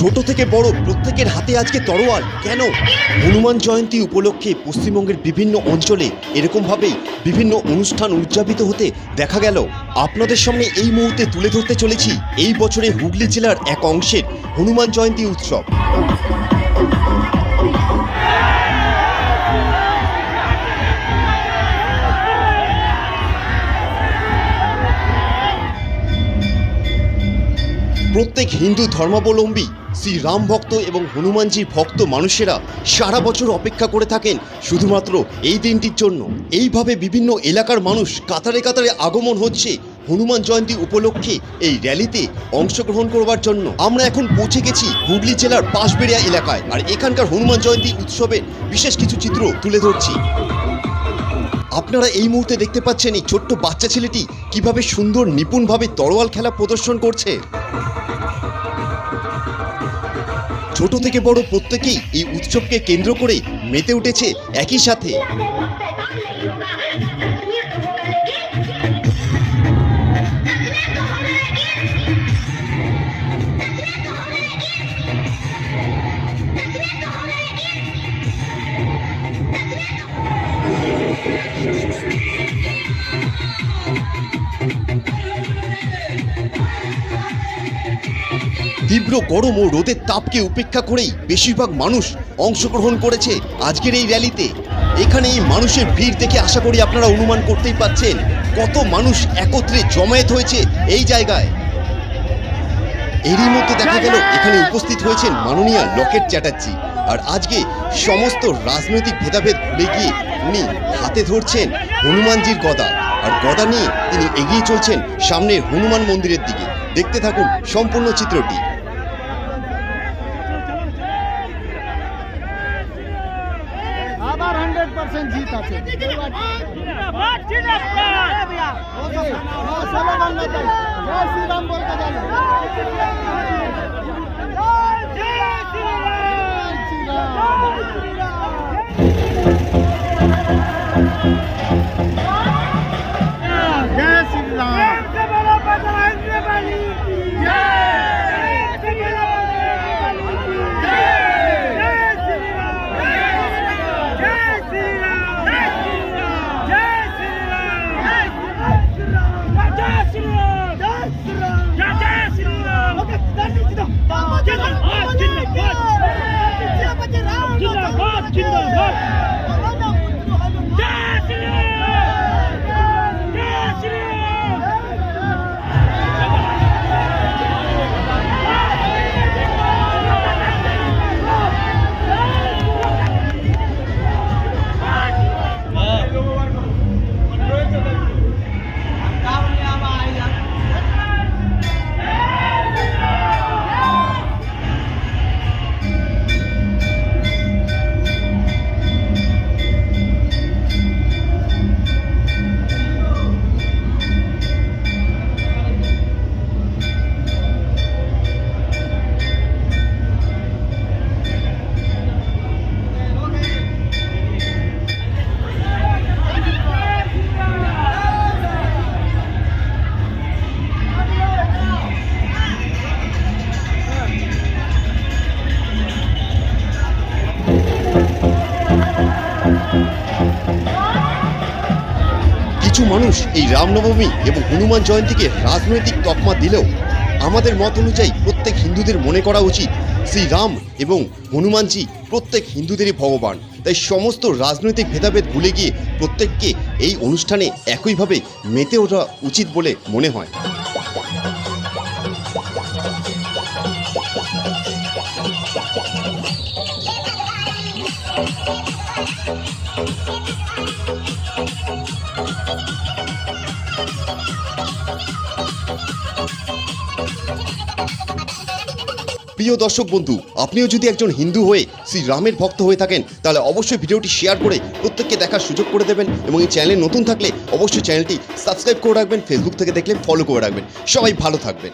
ছোট থেকে বড় প্রত্যেকের হাতে আজকে তরোয়াল। কেন? হনুমান জয়ন্তী উপলক্ষে পশ্চিমবঙ্গের বিভিন্ন অঞ্চলে এরকমভাবেই বিভিন্ন অনুষ্ঠান উদযাপিত হতে দেখা গেল। আপনাদের সামনে এই মুহূর্তে তুলে ধরতে চলেছি এই বছরে হুগলি জেলার এক অংশের হনুমান জয়ন্তী উৎসব। প্রত্যেক হিন্দু ধর্মাবলম্বী, শ্রী রাম ভক্ত এবং হনুমানজির ভক্ত মানুষেরা সারা বছর অপেক্ষা করে থাকেন শুধুমাত্র এই দিনটির জন্য। এইভাবে বিভিন্ন এলাকার মানুষ কাতারে কাতারে আগমন হচ্ছে হনুমান জয়ন্তী উপলক্ষে এই র্যালিতে অংশগ্রহণ করবার জন্য। আমরা এখন পৌঁছে গেছি হুগলি জেলার পাশবেড়িয়া এলাকায় আর এখানকার হনুমান জয়ন্তী উৎসবের বিশেষ কিছু চিত্র তুলে ধরছি। আপনারা এই মুহূর্তে দেখতে পাচ্ছেন এই ছোট্ট বাচ্চা ছেলেটি কীভাবে সুন্দর নিপুণভাবে তরোয়াল খেলা প্রদর্শন করছে। ছোট থেকে বড় প্রত্যেকেই এই উৎসবকে কেন্দ্র করে মেতে উঠেছে একই সাথে। তীব্র গরম ও রোদের তাপকে উপেক্ষা করেই বেশিরভাগ মানুষ অংশগ্রহণ করেছে আজকের এই র্যালিতে। এখানে এই মানুষের ভিড় দেখে আশা করি আপনারা অনুমান করতেই পাচ্ছেন কত মানুষ একত্রে জমায়েত হয়েছে এই জায়গায়। এরই মধ্যে দেখা গেল এখানে উপস্থিত হয়েছেন মাননীয়া লকেট চ্যাটার্জি। আর আজকে সমস্ত রাজনৈতিক ভেদাভেদ ভুলে গিয়ে উনি হাতে ধরছেন হনুমানজির গদা। আর গদা নিয়ে তিনি এগিয়ে চলছেন সামনের হনুমান মন্দিরের দিকে। দেখতে থাকুন সম্পূর্ণ চিত্রটি। আবার হান্ড্রেড পার্সেন্ট জিত আছে। জয় শ্রীরাম বলতে জানো জয় শ্রীরাম। Kinder, কিছু মানুষ এই রামনবমী এবং হনুমান জয়ন্তীকে রাজনৈতিক তকমা দিলেও আমাদের মত অনুযায়ী প্রত্যেক হিন্দুদের মনে করা উচিত, শ্রী রাম এবং হনুমানজি প্রত্যেক হিন্দুদেরই ভগবান। তাই সমস্ত রাজনৈতিক ভেদাভেদ ভুলে গিয়ে প্রত্যেককে এই অনুষ্ঠানে একইভাবে মেতে ওঠা উচিত বলে মনে হয়। প্রিয় দর্শক বন্ধু, আপনিও যদি একজন হিন্দু হয়ে শ্রী রামের ভক্ত হয়ে থাকেন, তাহলে অবশ্যই ভিডিওটি শেয়ার করে প্রত্যেককে দেখার সুযোগ করে দেবেন এবং এই চ্যানেলে নতুন থাকলে অবশ্যই চ্যানেলটি সাবস্ক্রাইব করে রাখবেন ফেসবুক থেকে দেখলে ফলো করে রাখবেন। সবাই ভালো থাকবেন।